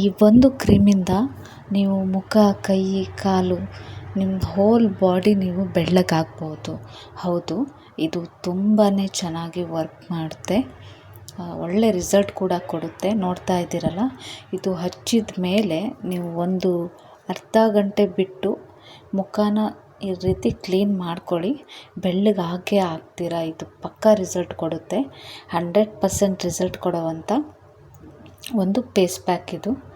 ಈ ಒಂದು ಕ್ರೀಮಿಂದ ನೀವು ಮುಖ, ಕೈ, ಕಾಲು ನಿಮ್ಮ ಹೋಲ್ ಬಾಡಿ ನೀವು ಬೆಳ್ಳಗಾಗ್ಬೋದು. ಹೌದು, ಇದು ತುಂಬಾ ಚೆನ್ನಾಗಿ ವರ್ಕ್ ಮಾಡುತ್ತೆ. ಒಳ್ಳೆ ರಿಸಲ್ಟ್ ಕೂಡ ಕೊಡುತ್ತೆ. ನೋಡ್ತಾ ಇದ್ದೀರಲ್ಲ? ಇದು ಹಚ್ಚಿದ ಮೇಲೆ ನೀವು ಒಂದು ಅರ್ಧ ಗಂಟೆ ಬಿಟ್ಟು ಮುಖನ ಈ ರೀತಿ ಕ್ಲೀನ್ ಮಾಡ್ಕೊಳ್ಳಿ. ಬೆಳ್ಳಗಾಗೇ ಆಗ್ತೀರ? ಇದು ಪಕ್ಕಾ ರಿಸಲ್ಟ್ ಕೊಡುತ್ತೆ. ಹಂಡ್ರೆಡ್ ಪರ್ಸೆಂಟ್ ರಿಸಲ್ಟ್ ಕೊಡುವಂಥ ಒಂದು ಪೇಸ್ ಪ್ಯಾಕ್ ಇದು.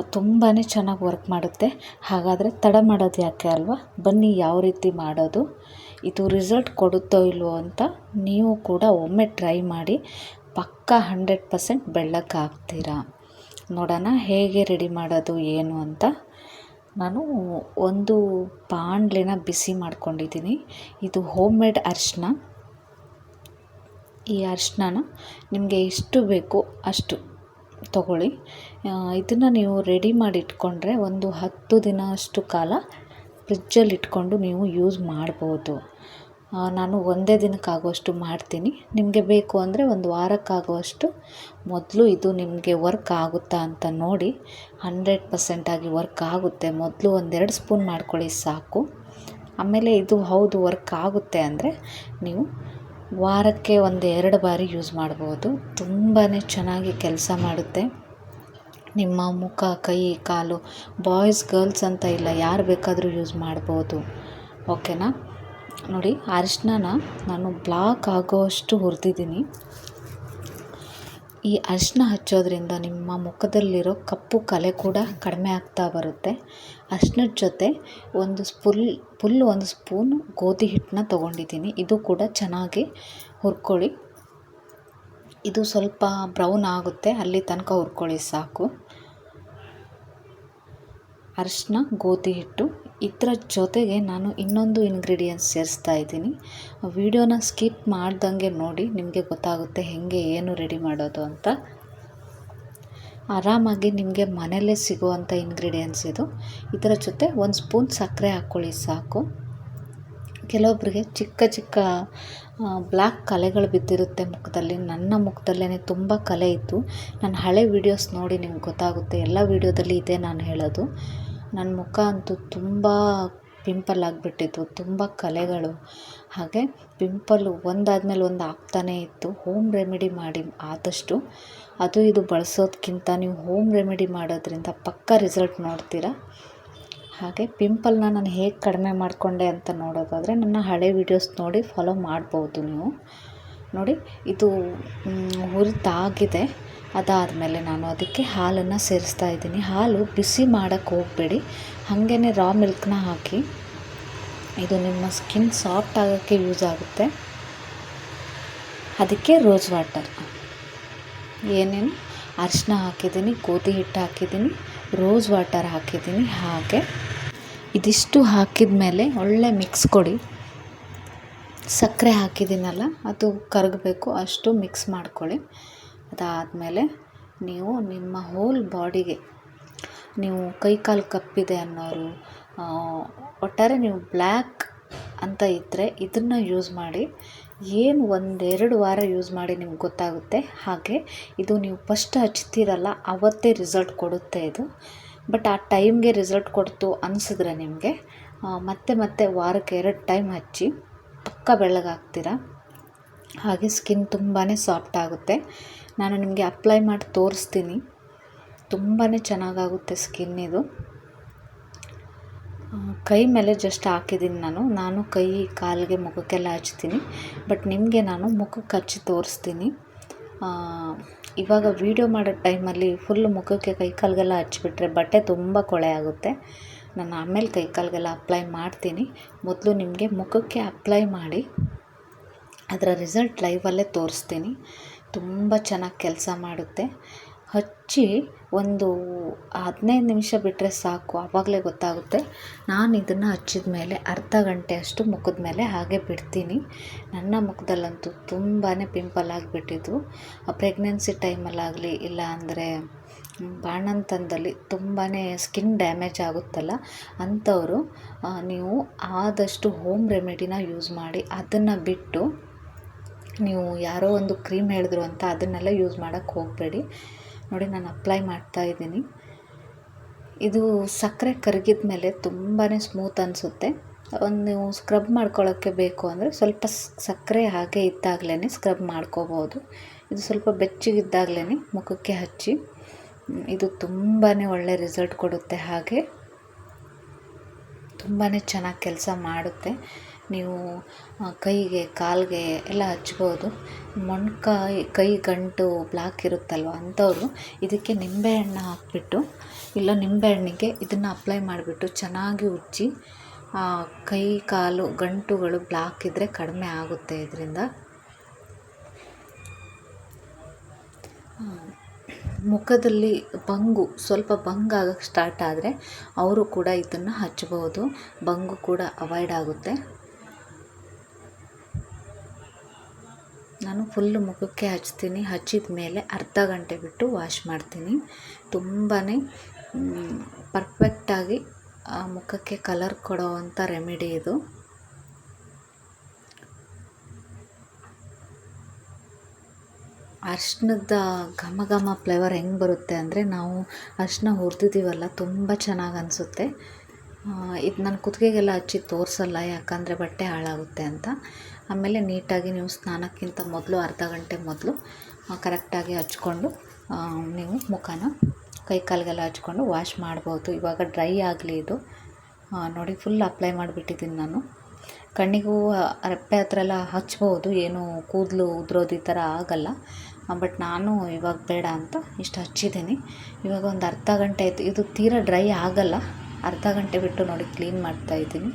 ತುಂಬಾ ಚೆನ್ನಾಗಿ ವರ್ಕ್ ಮಾಡುತ್ತೆ. ಹಾಗಾದರೆ ತಡ ಮಾಡೋದು ಯಾಕೆ ಅಲ್ವಾ? ಬನ್ನಿ ಯಾವ ರೀತಿ ಮಾಡೋದು? ಇದು ರಿಸಲ್ಟ್ ಕೊಡುತ್ತೋ ಇಲ್ವೋ ಅಂತ ನೀವು ಕೂಡ ಒಮ್ಮೆ ಟ್ರೈ ಮಾಡಿ. ಪಕ್ಕಾ ಹಂಡ್ರೆಡ್ ಪರ್ಸೆಂಟ್ ಬೆಳ್ಳಕ್ಕಾಗ್ತೀರಾ ನೋಡೋಣ ಹೇಗೆ ರೆಡಿ ಮಾಡೋದು, ಏನು ಅಂತ. ನಾನು ಒಂದು ಬಾಣಲೆನ ಬಿಸಿ ಮಾಡ್ಕೊಂಡಿದ್ದೀನಿ. ಇದು ಹೋಮ್ ಮೇಡ್ ಅರಿಶಿನ. ಈ ಅರಿಶಿನ ನಿಮಗೆ ಎಷ್ಟು ಬೇಕು ಅಷ್ಟು ತಗೊಳ್ಳಿ. ಇದನ್ನು ನೀವು ರೆಡಿ ಮಾಡಿ ಇಟ್ಕೊಂಡ್ರೆ ಒಂದು ಹತ್ತು ದಿನ ಅಷ್ಟು ಕಾಲ ಫ್ರಿಜ್ಜಲ್ಲಿ ಇಟ್ಕೊಂಡು ನೀವು ಯೂಸ್ ಮಾಡ್ಬೋದು. ನಾನು ಒಂದೇ ದಿನಕ್ಕಾಗುವಷ್ಟು ಮಾಡ್ತೀನಿ. ನಿಮಗೆ ಬೇಕು ಅಂದರೆ ಒಂದು ವಾರಕ್ಕಾಗುವಷ್ಟು ಮೊದಲು ಇದು ನಿಮಗೆ ವರ್ಕ್ ಆಗುತ್ತಾ ಅಂತ ನೋಡಿ ಹಂಡ್ರೆಡ್ ಪರ್ಸೆಂಟಾಗಿ ವರ್ಕ್ ಆಗುತ್ತೆ. ಮೊದಲು ಒಂದೆರಡು ಸ್ಪೂನ್ ಮಾಡ್ಕೊಳ್ಳಿ ಸಾಕು. ಆಮೇಲೆ ಇದು ಹೌದು ವರ್ಕ್ ಆಗುತ್ತೆ ಅಂದರೆ ನೀವು ವಾರಕ್ಕೆ ಒಂದು ಎರಡು ಬಾರಿ ಯೂಸ್ ಮಾಡ್ಬೋದು. ತುಂಬಾ ಚೆನ್ನಾಗಿ ಕೆಲಸ ಮಾಡುತ್ತೆ. ನಿಮ್ಮ ಮುಖ, ಕೈ, ಕಾಲು, ಬಾಯ್ಸ್, ಗರ್ಲ್ಸ್ ಅಂತ ಇಲ್ಲ, ಯಾರು ಬೇಕಾದರೂ ಯೂಸ್ ಮಾಡ್ಬೋದು. ಓಕೆನಾ? ನೋಡಿ ಅರಿಶಿನ ನಾನು ಬ್ಲಾಕ್ ಆಗೋವಷ್ಟು ಹುರಿದಿದ್ದೀನಿ. ಈ ಅರಿಶಿನ ಹಚ್ಚೋದ್ರಿಂದ ನಿಮ್ಮ ಮುಖದಲ್ಲಿರೋ ಕಪ್ಪು ಕಲೆ ಕೂಡ ಕಡಿಮೆ ಆಗ್ತಾ ಬರುತ್ತೆ. ಅರಿಶಿನದ ಜೊತೆ ಒಂದು ಫುಲ್ ಫುಲ್ ಒಂದು ಸ್ಪೂನ್ ಗೋಧಿ ಹಿಟ್ಟನ್ನ ತೊಗೊಂಡಿದ್ದೀನಿ. ಇದು ಕೂಡ ಚೆನ್ನಾಗಿ ಹುರ್ಕೊಳ್ಳಿ. ಇದು ಸ್ವಲ್ಪ ಬ್ರೌನ್ ಆಗುತ್ತೆ. ಅಲ್ಲಿ ತನಕ ಹುರ್ಕೊಳ್ಳಿ ಸಾಕು. ಅರಿಶಿನ, ಗೋಧಿ ಹಿಟ್ಟು. ಇದರ ಜೊತೆಗೆ ನಾನು ಇನ್ನೊಂದು ಇಂಗ್ರೀಡಿಯೆಂಟ್ಸ್ ಸೇರಿಸ್ತಾ ಇದ್ದೀನಿ. ವಿಡಿಯೋನ ಸ್ಕಿಪ್ ಮಾಡ್ದಂಗೆ ನೋಡಿ ನಿಮಗೆ ಗೊತ್ತಾಗುತ್ತೆ ಹೇಗೆ ಏನು ರೆಡಿ ಮಾಡೋದು ಅಂತ. ಆರಾಮಾಗಿ ನಿಮಗೆ ಮನೆಯಲ್ಲೇ ಸಿಗುವಂಥ ಇಂಗ್ರೀಡಿಯೆಂಟ್ಸ್ ಇದು. ಇದರ ಜೊತೆ ಒಂದು ಸ್ಪೂನ್ ಸಕ್ಕರೆ ಹಾಕ್ಕೊಳ್ಳಿ ಸಾಕು. ಕೆಲವೊಬ್ಬರಿಗೆ ಚಿಕ್ಕ ಚಿಕ್ಕ ಬ್ಲ್ಯಾಕ್ ಕಲೆಗಳು ಬಿದ್ದಿರುತ್ತೆ ಮುಖದಲ್ಲಿ. ನನ್ನ ಮುಖದಲ್ಲೇ ತುಂಬ ಕಲೆ ಇತ್ತು. ನಾನು ಹಳೆ ವೀಡಿಯೋಸ್ ನೋಡಿ ನಿಮ್ಗೆ ಗೊತ್ತಾಗುತ್ತೆ. ಎಲ್ಲ ವೀಡಿಯೋದಲ್ಲಿ ಇದೆ ನಾನು ಹೇಳೋದು. ನನ್ನ ಮುಖ ಅಂತೂ ತುಂಬ ಪಿಂಪಲ್ ಆಗಿಬಿಟ್ಟಿತ್ತು ತುಂಬ ಕಲೆಗಳು. ಹಾಗೆ ಪಿಂಪಲ್ಲು ಒಂದಾದಮೇಲೆ ಒಂದು ಆಗ್ತಾನೇ ಇತ್ತು. ಹೋಮ್ ರೆಮಿಡಿ ಮಾಡಿ ಆದಷ್ಟು. ಅದು ಇದು ಬಳಸೋದಕ್ಕಿಂತ ನೀವು ಹೋಮ್ ರೆಮಿಡಿ ಮಾಡೋದ್ರಿಂದ ಪಕ್ಕ ರಿಸಲ್ಟ್ ನೋಡ್ತೀರಾ? ಹಾಗೆ ಪಿಂಪಲ್ನ ನಾನು ಹೇಗೆ ಕಡಿಮೆ ಮಾಡಿಕೊಂಡೆ ಅಂತ ನೋಡೋದಾದರೆ ನನ್ನ ಹಳೆ ವೀಡಿಯೋಸ್ ನೋಡಿ ಫಾಲೋ ಮಾಡ್ಬೋದು ನೀವು. ನೋಡಿ, ಇದು ಹುರಿದಾಗಿದೆ. ಅದಾದಮೇಲೆ ನಾನು ಅದಕ್ಕೆ ಹಾಲನ್ನು ಸೇರಿಸ್ತಾ ಇದ್ದೀನಿ. ಹಾಲು ಬಿಸಿ ಮಾಡೋಕ್ಕೆ ಹೋಗಬೇಡಿ. ಹಾಗೇ ರಾ ಮಿಲ್ಕ್ನ ಹಾಕಿ. ಇದು ನಿಮ್ಮ ಸ್ಕಿನ್ ಸಾಫ್ಟ್ ಆಗೋಕ್ಕೆ ಯೂಸ್ ಆಗುತ್ತೆ. ಅದಕ್ಕೆ ರೋಸ್ ವಾಟರ್ ಏನೇನು? ಅರಿಶಿನ ಹಾಕಿದ್ದೀನಿ, ಗೋಧಿ ಹಿಟ್ಟು ಹಾಕಿದ್ದೀನಿ ರೋಸ್ ವಾಟರ್ ಹಾಕಿದ್ದೀನಿ, ಹಾಗೆ. ಇದಿಷ್ಟು ಹಾಕಿದ ಮೇಲೆ ಒಳ್ಳೆ ಮಿಕ್ಸ್ ಕೊಡಿ. ಸಕ್ಕರೆ ಹಾಕಿದ್ದೀನಲ್ಲ, ಅದು ಕರಗಬೇಕು, ಅಷ್ಟು ಮಿಕ್ಸ್ ಮಾಡ್ಕೊಳ್ಳಿ. ಅದಾದಮೇಲೆ ನೀವು ನಿಮ್ಮ ಹೋಲ್ ಬಾಡಿಗೆ ನೀವು ಕೈ ಕಾಲು ಕಪ್ಪಿದೆ ಅನ್ನೋರು ಒಟ್ಟಾರೆ ನೀವು ಬ್ಲ್ಯಾಕ್ ಅಂತ ಇದ್ದರೆ ಇದನ್ನು ಯೂಸ್ ಮಾಡಿ, ಏನು ಒಂದೆರಡು ವಾರ ಯೂಸ್ ಮಾಡಿ ನಿಮ್ಗೆ ಗೊತ್ತಾಗುತ್ತೆ. ಹಾಗೆ ಇದು ನೀವು ಫಸ್ಟ್ ಹಚ್ತೀರಲ್ಲ, ಅವತ್ತೇ ರಿಸಲ್ಟ್ ಕೊಡುತ್ತೆ ಇದು. ಬಟ್ ಆ ಟೈಮ್ಗೆ ರಿಸಲ್ಟ್ ಕೊಡ್ತು ಅನಿಸಿದ್ರೆ ನಿಮಗೆ ಮತ್ತೆ ಮತ್ತೆ ವಾರಕ್ಕೆ ಎರಡು ಟೈಮ್ ಹಚ್ಚಿ ಪಕ್ಕ ಬೆಳ್ಳಗಾಗ್ತೀರ ಹಾಗೆ ಸ್ಕಿನ್ ತುಂಬಾ ಸಾಫ್ಟ್ ಆಗುತ್ತೆ. ನಾನು ನಿಮಗೆ ಅಪ್ಲೈ ಮಾಡಿ ತೋರಿಸ್ತೀನಿ. ತುಂಬಾ ಚೆನ್ನಾಗಾಗುತ್ತೆ ಸ್ಕಿನ್ ಇದು. ಕೈ ಮೇಲೆ ಜಸ್ಟ್ ಹಾಕಿದ್ದೀನಿ ನಾನು. ನಾನು ಕೈ ಕಾಲಿಗೆ ಮುಖಕ್ಕೆಲ್ಲ ಹಚ್ತೀನಿ. ಬಟ್ ನಿಮಗೆ ನಾನು ಮುಖಕ್ಕೆ ಹಚ್ಚಿ ತೋರಿಸ್ತೀನಿ. ಇವಾಗ ವೀಡಿಯೋ ಮಾಡೋ ಟೈಮಲ್ಲಿ ಫುಲ್ ಮುಖಕ್ಕೆ ಕೈ ಕಾಲಿಗೆಲ್ಲ ಹಚ್ಚಿಬಿಟ್ರೆ ಬಟ್ಟೆ ತುಂಬ ಕೊಳೆ ಆಗುತ್ತೆ. ನಾನು ಆಮೇಲೆ ಕೈ ಕಾಲಿಗೆಲ್ಲ ಅಪ್ಲೈ ಮಾಡ್ತೀನಿ. ಮೊದಲು ನಿಮಗೆ ಮುಖಕ್ಕೆ ಅಪ್ಲೈ ಮಾಡಿ, ಅದರ ರಿಸಲ್ಟ್ ಲೈವಲ್ಲೇ ತೋರಿಸ್ತೀನಿ. ತುಂಬ ಚೆನ್ನಾಗಿ ಕೆಲಸ ಮಾಡುತ್ತೆ. ಹಚ್ಚಿ ಒಂದು ಹದಿನೈದು ನಿಮಿಷ ಬಿಟ್ಟರೆ ಸಾಕು ಆವಾಗಲೇ ಗೊತ್ತಾಗುತ್ತೆ. ನಾನು ಇದನ್ನು ಹಚ್ಚಿದ ಮೇಲೆ ಅರ್ಧ ಗಂಟೆ ಅಷ್ಟು ಮುಖದ ಮೇಲೆ ಹಾಗೆ ಬಿಡ್ತೀನಿ. ನನ್ನ ಮುಖದಲ್ಲಂತೂ ತುಂಬಾ ಪಿಂಪಲ್ ಆಗಿಬಿಟ್ಟಿದ್ದು. ಪ್ರೆಗ್ನೆನ್ಸಿ ಟೈಮಲ್ಲಾಗಲಿ ಇಲ್ಲ ಅಂದರೆ ಬಾಣಂತನದಲ್ಲಿ ತುಂಬಾ ಸ್ಕಿನ್ ಡ್ಯಾಮೇಜ್ ಆಗುತ್ತಲ್ಲ, ಅಂಥವರು ನೀವು ಆದಷ್ಟು ಹೋಮ್ ರೆಮಿಡಿನ ಯೂಸ್ ಮಾಡಿ ಅದನ್ನು ಬಿಟ್ಟು ನೀವು ಯಾರೋ ಒಂದು ಕ್ರೀಮ್ ಹೇಳಿದ್ರು ಅಂತ ಅದನ್ನೆಲ್ಲ ಯೂಸ್ ಮಾಡೋಕ್ಕೆ ಹೋಗಬೇಡಿ. ನೋಡಿ, ನಾನು ಅಪ್ಲೈ ಮಾಡ್ತಾ ಇದ್ದೀನಿ. ಇದು ಸಕ್ಕರೆ ಕರಗಿದ ಮೇಲೆ ತುಂಬಾ ಸ್ಮೂತ್ ಅನಿಸುತ್ತೆ. ಒಂದು ನೀವು ಸ್ಕ್ರಬ್ ಮಾಡ್ಕೊಳ್ಳೋಕ್ಕೆ ಬೇಕು ಅಂದರೆ ಸ್ವಲ್ಪ ಸಕ್ಕರೆ ಹಾಗೆ ಇದ್ದಾಗಲೇ ಸ್ಕ್ರಬ್ ಮಾಡ್ಕೋಬೋದು. ಇದು ಸ್ವಲ್ಪ ಬೆಚ್ಚಗಿದ್ದಾಗಲೇ ಮುಖಕ್ಕೆ ಹಚ್ಚಿ. ಇದು ತುಂಬಾ ಒಳ್ಳೆ ರಿಸಲ್ಟ್ ಕೊಡುತ್ತೆ ಹಾಗೆ. ತುಂಬಾ ಚೆನ್ನಾಗಿ ಕೆಲಸ ಮಾಡುತ್ತೆ. ನೀವು ಕೈಗೆ, ಕಾಲಿಗೆ ಎಲ್ಲ ಹಚ್ಬೋದು. ಮೊಣ್ಕಾಯಿ ಕೈ, ಗಂಟು ಬ್ಲಾಕ್ ಇರುತ್ತಲ್ವ ಅಂಥವ್ರು, ಇದಕ್ಕೆ ನಿಂಬೆಹಣ್ಣು ಹಾಕ್ಬಿಟ್ಟು, ಇಲ್ಲ ನಿಂಬೆಹಣ್ಣಿಗೆ ಇದನ್ನು ಅಪ್ಲೈ ಮಾಡಿಬಿಟ್ಟು ಚೆನ್ನಾಗಿ ಉಜ್ಜಿ ಕೈ, ಕಾಲು, ಗಂಟುಗಳು ಬ್ಲಾಕ್ ಇದ್ದರೆ ಕಡಿಮೆ ಆಗುತ್ತೆ ಇದರಿಂದ. ಮುಖದಲ್ಲಿ ಬಂಗು, ಸ್ವಲ್ಪ ಬಂಗ್ ಆಗಕ್ಕೆ ಸ್ಟಾರ್ಟ್ ಆದರೆ ಅವರು ಕೂಡ ಇದನ್ನು ಹಚ್ಬೋದು ಬಂಗು ಕೂಡ ಅವಾಯ್ಡ್ ಆಗುತ್ತೆ. ನಾನು ಫುಲ್ ಮುಖಕ್ಕೆ ಹಚ್ತೀನಿ. ಹಚ್ಚಿದ ಮೇಲೆ ಅರ್ಧ ಗಂಟೆ ಬಿಟ್ಟು ವಾಶ್ ಮಾಡ್ತೀನಿ. ತುಂಬಾ ಪರ್ಫೆಕ್ಟಾಗಿ ಮುಖಕ್ಕೆ ಕಲರ್ ಕೊಡೋವಂಥ ರೆಮಿಡಿ ಇದು. ಅರ್ಶಿನದ ಘಮ ಘಮ ಫ್ಲೇವರ್ ಹೆಂಗೆ ಬರುತ್ತೆ ಅಂದರೆ ನಾವು ಅರ್ಶಿನ ಹುರಿದಿದ್ದೀವಲ್ಲ ತುಂಬ ಚೆನ್ನಾಗಿ ಅನಿಸುತ್ತೆ. ಇದು ನಾನು ಕುತ್ತಿಗೆಗೆಲ್ಲ ಹಚ್ಚಿ ತೋರಿಸಲ್ಲ ಯಾಕಂದರೆ ಬಟ್ಟೆ ಹಾಳಾಗುತ್ತೆ ಅಂತ. ಆಮೇಲೆ ನೀಟಾಗಿ ನೀವು ಸ್ನಾನಕ್ಕಿಂತ ಮೊದಲು, ಅರ್ಧ ಗಂಟೆ ಮೊದಲು ಕರೆಕ್ಟಾಗಿ ಹಚ್ಕೊಂಡು ನೀವು ಮುಖನ ಕೈ ಕಾಲಿಗೆಲ್ಲ ಹಚ್ಕೊಂಡು ವಾಶ್ ಮಾಡ್ಬೋದು. ಇವಾಗ ಡ್ರೈ ಆಗಲಿ ಇದು. ನೋಡಿ ಫುಲ್ ಅಪ್ಲೈ ಮಾಡಿಬಿಟ್ಟಿದ್ದೀನಿ ನಾನು. ಕಣ್ಣಿಗೂ ರೆಪ್ಪೆ ಹತ್ರ ಎಲ್ಲ ಹಚ್ಬೋದು. ಏನು ಕೂದಲು ಉದುರೋದು ಈ ಥರ ಆಗೋಲ್ಲ. ಬಟ್ ನಾನು ಇವಾಗ ಬೇಡ ಅಂತ ಇಷ್ಟು ಹಚ್ಚಿದ್ದೀನಿ. ಇವಾಗ ಒಂದು ಅರ್ಧ ಗಂಟೆ ಆಯಿತು. ಇದು ತೀರಾ ಡ್ರೈ ಆಗಲ್ಲ. ಅರ್ಧ ಗಂಟೆ ಬಿಟ್ಟು ನೋಡಿ ಕ್ಲೀನ್ ಮಾಡ್ತಾ ಇದ್ದೀನಿ.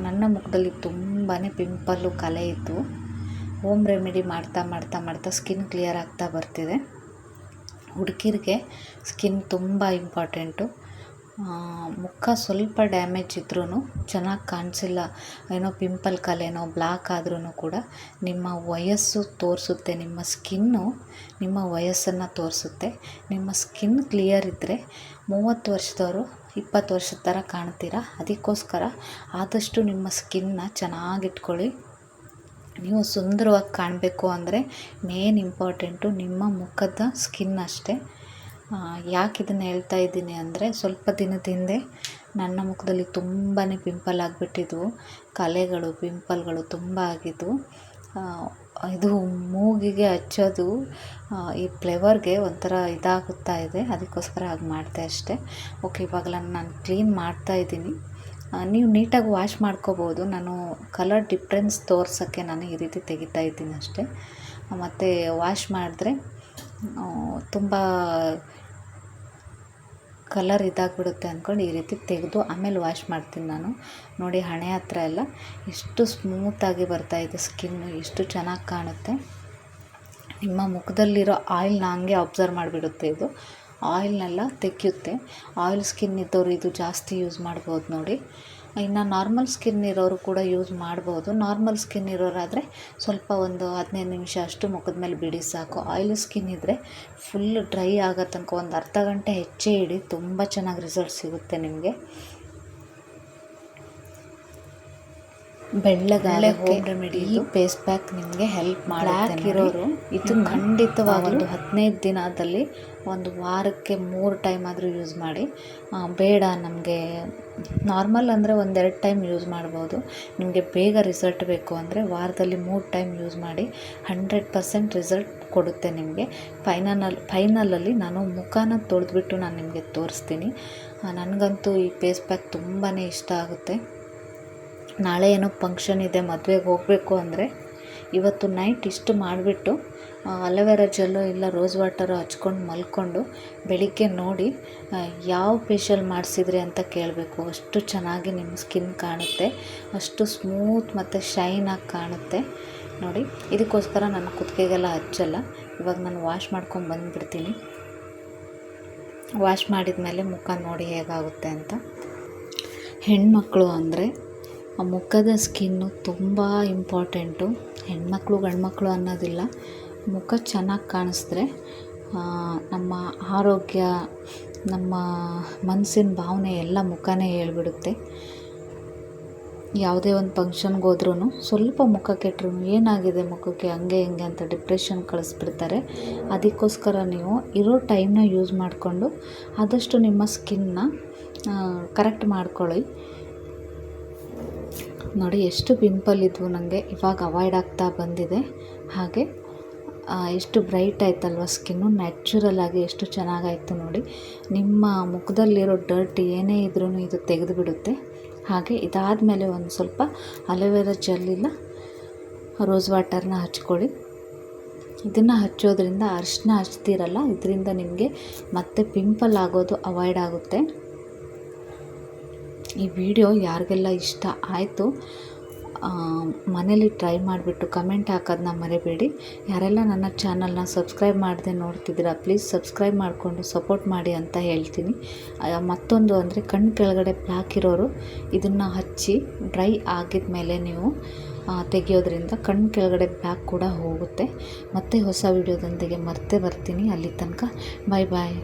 ನನ್ನ ಮುಖದಲ್ಲಿ ತುಂಬಾ ಪಿಂಪಲ್ಲು, ಕಲೆ ಇತ್ತು. ಹೋಮ್ ರೆಮಿಡಿ ಮಾಡ್ತಾ ಮಾಡ್ತಾ ಮಾಡ್ತಾ ಸ್ಕಿನ್ ಕ್ಲಿಯರ್ ಆಗ್ತಾ ಬರ್ತಿದೆ. ಹುಡುಗಿರಿಗೆ ಸ್ಕಿನ್ ತುಂಬ ಇಂಪಾರ್ಟೆಂಟು. ಮುಖ ಸ್ವಲ್ಪ ಡ್ಯಾಮೇಜ್ ಇದ್ರೂ ಚೆನ್ನಾಗಿ ಕಾಣಿಸಿಲ್ಲ. ಏನೋ ಪಿಂಪಲ್ ಕಲೆನೋ ಬ್ಲಾಕ್ ಆದ್ರೂ ಕೂಡ ನಿಮ್ಮ ವಯಸ್ಸು ತೋರಿಸುತ್ತೆ. ನಿಮ್ಮ ಸ್ಕಿನ್ನು ನಿಮ್ಮ ವಯಸ್ಸನ್ನು ತೋರಿಸುತ್ತೆ. ನಿಮ್ಮ ಸ್ಕಿನ್ ಕ್ಲಿಯರ್ ಇದ್ದರೆ ಮೂವತ್ತು ವರ್ಷದವರು ಇಪ್ಪತ್ತು ವರ್ಷದ ಥರ ಕಾಣ್ತೀರ? ಅದಕ್ಕೋಸ್ಕರ ಆದಷ್ಟು ನಿಮ್ಮ ಸ್ಕಿನ್ನ ಚೆನ್ನಾಗಿಟ್ಕೊಳ್ಳಿ ನೀವು ಸುಂದರವಾಗಿ ಕಾಣಬೇಕು ಅಂದರೆ ಮೇನ್ ಇಂಪಾರ್ಟೆಂಟು ನಿಮ್ಮ ಮುಖದ ಸ್ಕಿನ್ ಅಷ್ಟೇ. ಯಾಕೆ ಇದನ್ನು ಹೇಳ್ತಾ ಇದ್ದೀನಿ ಅಂದರೆ ಸ್ವಲ್ಪ ದಿನದ ಹಿಂದೆ ನನ್ನ ಮುಖದಲ್ಲಿ ತುಂಬಾ ಪಿಂಪಲ್ ಆಗಿಬಿಟ್ಟಿದ್ವು ಕಲೆಗಳು, ಪಿಂಪಲ್ಗಳು ತುಂಬ ಆಗಿದ್ದು ಇದು ಮೂಗಿಗೆ ಹಚ್ಚೋದು ಈ ಫ್ಲೇವರ್ಗೆ ಒಂಥರ ಇದಾಗುತ್ತಾ ಇದೆ. ಅದಕ್ಕೋಸ್ಕರ ಹಾಗೆ ಮಾಡಿದೆ ಅಷ್ಟೇ. ಓಕೆ ಇವಾಗಲ ನಾನು ಕ್ಲೀನ್ ಮಾಡ್ತಾ ಇದ್ದೀನಿ. ನೀವು ನೀಟಾಗಿ ವಾಶ್ ಮಾಡ್ಕೋಬೋದು. ನಾನು ಕಲರ್ ಡಿಫ್ರೆನ್ಸ್ ತೋರ್ಸೋಕ್ಕೆ ನಾನು ಈ ರೀತಿ ತೆಗಿತಾ ಇದ್ದೀನಿ ಅಷ್ಟೇ. ಮತ್ತು ವಾಶ್ ಮಾಡಿದ್ರೆ ತುಂಬ ಕಲರ್ ಇದಾಗಿಬಿಡುತ್ತೆ ಅಂದ್ಕೊಂಡು ಈ ರೀತಿ ತೆಗೆದು ಆಮೇಲೆ ವಾಶ್ ಮಾಡ್ತೀನಿ ನಾನು. ನೋಡಿ ಹಣೆ ಹತ್ರ ಎಲ್ಲ ಎಷ್ಟು ಸ್ಮೂತಾಗಿ ಬರ್ತಾಯಿದೆ ಸ್ಕಿನ್ನು ಎಷ್ಟು ಚೆನ್ನಾಗಿ ಕಾಣುತ್ತೆ. ನಿಮ್ಮ ಮುಖದಲ್ಲಿರೋ ಆಯಿಲ್ನ ಹಂಗೆ ಅಬ್ಸರ್ವ್ ಮಾಡಿಬಿಡುತ್ತೆ ಇದು. ಆಯಿಲ್ನೆಲ್ಲ ತೆಗೆಯುತ್ತೆ ಆಯಿಲ್ ಸ್ಕಿನ್ ಇದ್ದವರು ಇದು ಜಾಸ್ತಿ ಯೂಸ್ ಮಾಡ್ಬೋದು ನೋಡಿ. ಇನ್ನು ನಾರ್ಮಲ್ ಸ್ಕಿನ್ ಇರೋರು ಕೂಡ ಯೂಸ್ ಮಾಡ್ಬೋದು. ನಾರ್ಮಲ್ ಸ್ಕಿನ್ ಇರೋರಾದರೆ ಸ್ವಲ್ಪ ಒಂದು ಹದಿನೈದು ನಿಮಿಷ ಅಷ್ಟು ಮುಖದ ಮೇಲೆ ಬಿಡಿ ಸಾಕು. ಆಯಿಲಿ ಸ್ಕಿನ್ ಇದ್ದರೆ ಫುಲ್ ಡ್ರೈ ಆಗೋ ತನಕ ಒಂದು ಅರ್ಧ ಗಂಟೆ ಹೆಚ್ಚೇ ಇಡಿ, ತುಂಬ ಚೆನ್ನಾಗಿ ರಿಸಲ್ಟ್ ಸಿಗುತ್ತೆ ನಿಮಗೆ. ಬೆಳ್ಳಗಾಲೆ ಹೋಮ್ ರೆಮಿಡಿ ಈ ಫೇಸ್ ಪ್ಯಾಕ್ ನಿಮಗೆ ಹೆಲ್ಪ್ ಬ್ಲ್ಯಾಕ್ ಇರೋರು ಇದು ಖಂಡಿತವಾಗಿ ಒಂದು ಹದಿನೈದು ದಿನದಲ್ಲಿ ಒಂದು ವಾರಕ್ಕೆ ಮೂರು ಟೈಮ್ ಆದರೂ ಯೂಸ್ ಮಾಡಿ. ಬೇಡ ನಮಗೆ. ನಾರ್ಮಲ್ ಅಂದರೆ ಒಂದೆರಡು ಟೈಮ್ ಯೂಸ್ ಮಾಡ್ಬೋದು. ನಿಮಗೆ ಬೇಗ ರಿಸಲ್ಟ್ ಬೇಕು ಅಂದರೆ ವಾರದಲ್ಲಿ ಮೂರು ಟೈಮ್ ಯೂಸ್ ಮಾಡಿ ಹಂಡ್ರೆಡ್ ಪರ್ಸೆಂಟ್ ರಿಸಲ್ಟ್ ಕೊಡುತ್ತೆ ನಿಮಗೆ. ಫೈನಲ್ ಫೈನಲಲ್ಲಿ ನಾನು ಮುಖನ ತೊಳೆದ್ಬಿಟ್ಟು ನಾನು ನಿಮಗೆ ತೋರಿಸ್ತೀನಿ. ನನಗಂತೂ ಈ ಫೇಸ್ ಪ್ಯಾಕ್ ತುಂಬಾ ಇಷ್ಟ ಆಗುತ್ತೆ. ನಾಳೆ ಏನೋ ಫಂಕ್ಷನ್ ಇದೆ, ಮದುವೆಗೆ ಹೋಗಬೇಕು ಅಂದರೆ ಇವತ್ತು ನೈಟ್ ಇಷ್ಟು ಮಾಡಿಬಿಟ್ಟು ಅಲೋವೆರಾ ಜೆಲ್ಲು ಇಲ್ಲ ರೋಸ್ ವಾಟರು ಹಚ್ಕೊಂಡು ಮಲ್ಕೊಂಡು ಬೆಳಿಗ್ಗೆ ನೋಡಿ ಯಾವ ಫೇಶಿಯಲ್ ಮಾಡಿಸಿದ್ರಿ ಅಂತ ಕೇಳಬೇಕು. ಅಷ್ಟು ಚೆನ್ನಾಗಿ ನಿಮ್ಮ ಸ್ಕಿನ್ ಕಾಣುತ್ತೆ, ಅಷ್ಟು ಸ್ಮೂತ್ ಮತ್ತು ಶೈನಾಗಿ ಕಾಣುತ್ತೆ. ನೋಡಿ, ಇದಕ್ಕೋಸ್ಕರ ನಾನು ಕುತ್ತಿಗೆಗೆಲ್ಲ ಹಚ್ಚಲ್ಲ. ಇವಾಗ ನಾನು ವಾಶ್ ಮಾಡ್ಕೊಂಡು ಬಂದುಬಿಡ್ತೀನಿ. ವಾಶ್ ಮಾಡಿದ ಮೇಲೆ ಮುಖ ನೋಡಿ ಹೇಗಾಗುತ್ತೆ ಅಂತ. ಹೆಣ್ಮಕ್ಳು ಅಂದರೆ ಆ ಮುಖದ ಸ್ಕಿನ್ನು ತುಂಬ ಇಂಪಾರ್ಟೆಂಟು. ಹೆಣ್ಮಕ್ಳು, ಗಂಡ್ಮಕ್ಳು ಅನ್ನೋದಿಲ್ಲ. ಮುಖ ಚೆನ್ನಾಗಿ ಕಾಣಿಸಿದ್ರೆ ನಮ್ಮ ಆರೋಗ್ಯ, ನಮ್ಮ ಮನಸ್ಸಿನ ಭಾವನೆ ಎಲ್ಲ ಮುಖನೇ ಹೇಳ್ಬಿಡುತ್ತೆ. ಯಾವುದೇ ಒಂದು ಫಂಕ್ಷನ್ಗೆ ಹೋದ್ರೂ ಸ್ವಲ್ಪ ಮುಖ ಕೆಟ್ಟರು ಏನಾಗಿದೆ ಮುಖಕ್ಕೆ, ಹಂಗೆ ಹಿಂಗೆ ಅಂತ ಡಿಪ್ರೆಷನ್ ಕಳಿಸ್ಬಿಡ್ತಾರೆ. ಅದಕ್ಕೋಸ್ಕರ ನೀವು ಇರೋ ಟೈಮ್ನ ಯೂಸ್ ಮಾಡಿಕೊಂಡು ಆದಷ್ಟು ನಿಮ್ಮ ಸ್ಕಿನ್ನ ಕರೆಕ್ಟ್ ಮಾಡ್ಕೊಳ್ಳಿ. ನೋಡಿ, ಎಷ್ಟು ಪಿಂಪಲ್ ಇದ್ವು ನನಗೆ ಇವಾಗ ಅವಾಯ್ಡ್ ಆಗ್ತಾ ಬಂದಿದೆ. ಹಾಗೆ ಎಷ್ಟು ಬ್ರೈಟ್ ಆಯ್ತಲ್ವ ಸ್ಕಿನ್ನು ನ್ಯಾಚುರಲ್ ಆಗಿ ಎಷ್ಟು ಚೆನ್ನಾಗಾಯಿತು ನೋಡಿ. ನಿಮ್ಮ ಮುಖದಲ್ಲಿರೋ ಡರ್ಟ್ ಏನೇ ಇದ್ರೂ ಇದು ತೆಗೆದು ಬಿಡುತ್ತೆ ಹಾಗೆ, ಇದಾದಮೇಲೆ ಒಂದು ಸ್ವಲ್ಪ ಅಲೋವೆರಾ ಜೆಲ್ ಇಲ್ಲ ರೋಸ್ ವಾಟರ್ನ ಹಚ್ಕೊಳ್ಳಿ. ಇದನ್ನು ಹಚ್ಚೋದ್ರಿಂದ ಅರಿಶಿನ ಹಚ್ತಿರಲ್ಲ, ಇದರಿಂದ ನಿಮಗೆ ಮತ್ತೆ ಪಿಂಪಲ್ ಆಗೋದು ಅವಾಯ್ಡ್ ಆಗುತ್ತೆ. ಈ ವಿಡಿಯೋ ಯಾರಿಗೆಲ್ಲ ಇಷ್ಟ ಆಯಿತು ಮನೇಲಿ ಟ್ರೈ ಮಾಡಿಬಿಟ್ಟು ಕಮೆಂಟ್ ಹಾಕೋದನ್ನ ಮರಿಬೇಡಿ. ಯಾರೆಲ್ಲ ನನ್ನ ಚಾನಲ್ನ ಸಬ್ಸ್ಕ್ರೈಬ್ ಮಾಡದೆ ನೋಡ್ತಿದ್ದೀರಾ, ಪ್ಲೀಸ್ ಸಬ್ಸ್ಕ್ರೈಬ್ ಮಾಡಿಕೊಂಡು ಸಪೋರ್ಟ್ ಮಾಡಿ ಅಂತ ಹೇಳ್ತೀನಿ. ಮತ್ತೊಂದು ಅಂದರೆ ಕಣ್ಣು ಕೆಳಗಡೆ ಬ್ಲ್ಯಾಕ್ ಇರೋರು, ಇದನ್ನು ಹಚ್ಚಿ ಡ್ರೈ ಆಗಿದ ಮೇಲೆ ನೀವು ತೆಗೆಯೋದ್ರಿಂದ ಕಣ್ಣು ಕೆಳಗಡೆ ಬ್ಲ್ಯಾಕ್ ಕೂಡ ಹೋಗುತ್ತೆ. ಮತ್ತೆ ಹೊಸ ವಿಡಿಯೋದೊಂದಿಗೆ ಮತ್ತೆ ಬರ್ತೀನಿ. ಅಲ್ಲಿ ತನಕ ಬಾಯ್ ಬಾಯ್